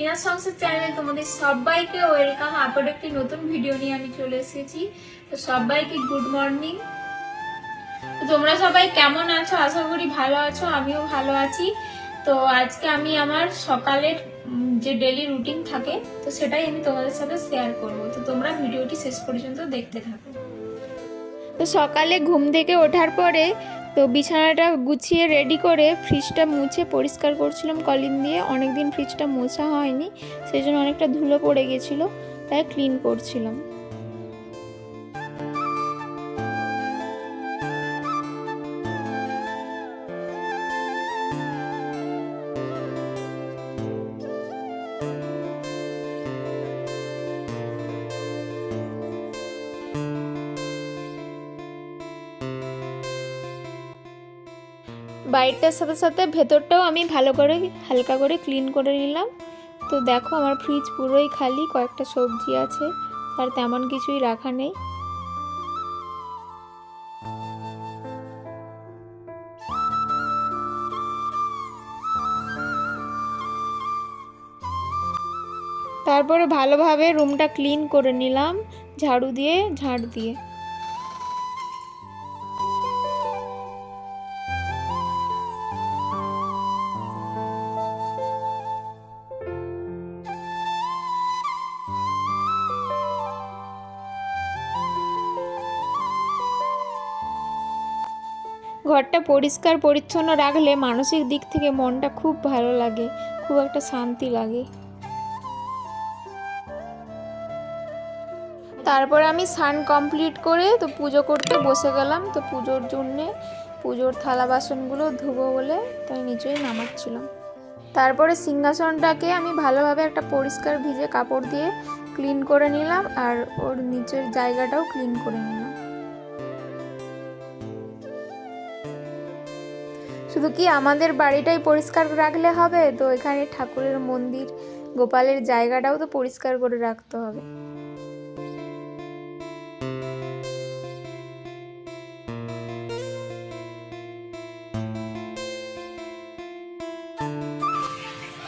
Inner সংসার চ্যানেলে তোমাদের সবাইকে ওয়েলকাম আবার একটি নতুন ভিডিও নিয়ে আমি চলে এসেছি। তো সবাইকে গুড মর্নিং তোমরা সবাই কেমন আছো? আশা করি ভালো আছো, আমিও ভালো আছি। তো আজকে আমি আমার সকালের যে ডেলি রুটিন থাকে, তো সেটাই আমি তোমাদের সাথে শেয়ার করব। তো তোমরা ভিডিওটি শেষ পর্যন্ত দেখতে থাকো। তো সকালে ঘুম থেকে ওঠার পরে তো বিছানাটা গুছিয়ে রেডি করে ফ্রিজটা মুছে পরিষ্কার করছিলাম কলিন দিয়ে। অনেকদিন ফ্রিজটা মোছা হয়নি সেই জন্য অনেকটা ধুলো পড়ে গেছিল, তাই ক্লিন করছিলাম। বাইরটার সাথে সাথে ভেতরটাও আমি ভালো করে, হালকা করে ক্লিন করে নিলাম। তো দেখো আমার ফ্রিজ পুরোই খালি, কয়েকটা সবজি আছে, আর তেমন কিছুই রাখা নেই। তারপরে ভালোভাবে রুমটা ক্লিন করে নিলাম, ঝাড়ু দিয়ে, ঝাড় দিয়ে। ঘরটা পরিষ্কার, পরিচ্ছন্ন রাখলে মানসিক দিক থেকে মনটা খুব ভালো লাগে, খুব একটা শান্তি লাগে। তারপরে আমি স্নান কমপ্লিট করে তো পুজো করতে বসে গেলাম। তো পুজোর জন্যে পুজোর থালা বাসনগুলো ধুবো বলে তাই নিচেই নামাচ্ছিলাম। তারপরে সিংহাসনটাকে আমি ভালোভাবে একটা পরিষ্কার ভিজে কাপড় দিয়ে ক্লিন করে নিলাম আর ওর নিচের জায়গাটাও ক্লিন করে নিলাম। শুধু কি আমাদের বাড়িটাই পরিষ্কার রাখলে হবে? তো এখানে ঠাকুরের মন্দির, গোপালের জায়গাটাও তো পরিষ্কার করে রাখতে হবে।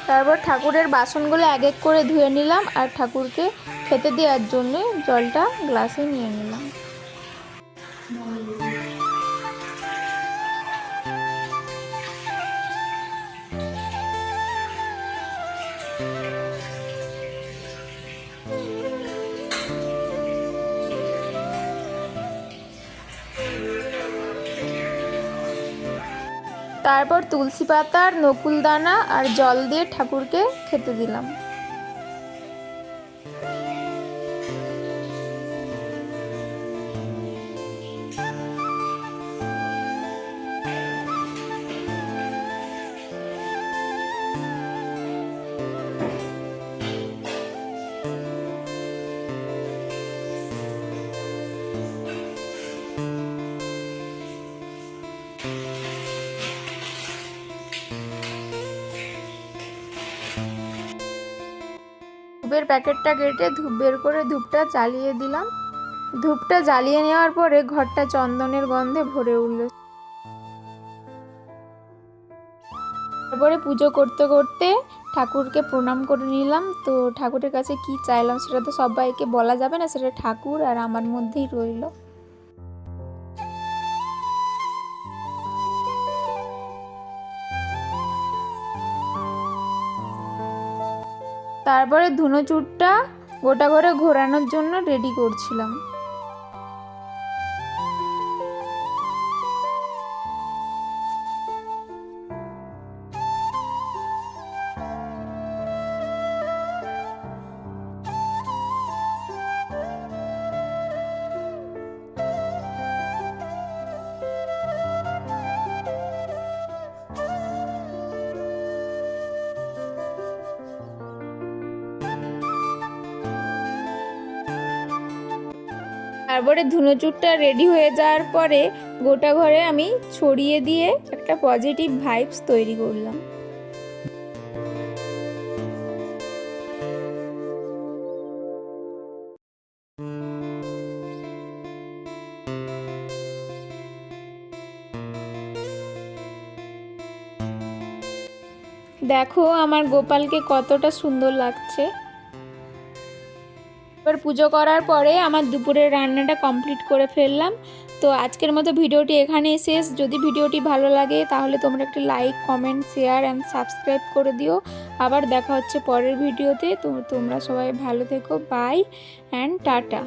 তারপর ঠাকুরের বাসনগুলো এক এক করে ধুয়ে নিলাম আর ঠাকুরকে খেতে দেওয়ার জন্য জলটা গ্লাসে নিয়ে নিলাম। তারপর তুলসী পাতার নকুল দানা আর জল দিয়ে ঠাকুরকে খেতে দিলাম। ধূপের প্যাকেটটা কেটে ধূপ বের করে ধূপটা চালিয়ে দিলাম। ধূপটা জ্বালিয়ে নেওয়ার পরে ঘরটা চন্দনের গন্ধে ভরে উঠল। তারপরে পুজো করতে করতে ঠাকুরকে প্রণাম করে নিলাম। তো ঠাকুরের কাছে কি চাইলাম সেটা তো সবাইকে বলা যাবে না, সেটা ঠাকুর আর আমার মধ্যেই রইল। তারপরে ধুনো চুরটা গোটা করে ঘোরানোর জন্য রেডি করছিলাম। তারপরে ধুনোচুরটা রেডি হয়ে যাওয়ার পরে গোটা ঘরে আমি ছড়িয়ে দিয়ে একটা পজিটিভ ভাইবস তৈরি করলাম। দেখো আমার গোপালকে কতটা সুন্দর লাগছে। এবার পুজো করার পরে আমার দুপুরের রান্নাটা কমপ্লিট করে ফেললাম। তো আজকের মতো ভিডিওটি এখানে শেষ। যদি ভিডিওটি ভালো লাগে, তাহলে তোমরা একটি like, comment, share and subscribe করে দিও। আবার দেখা হচ্ছে পরের ভিডিওতে। তো তোমরা সবাই ভালো থেকো। Bye and tata.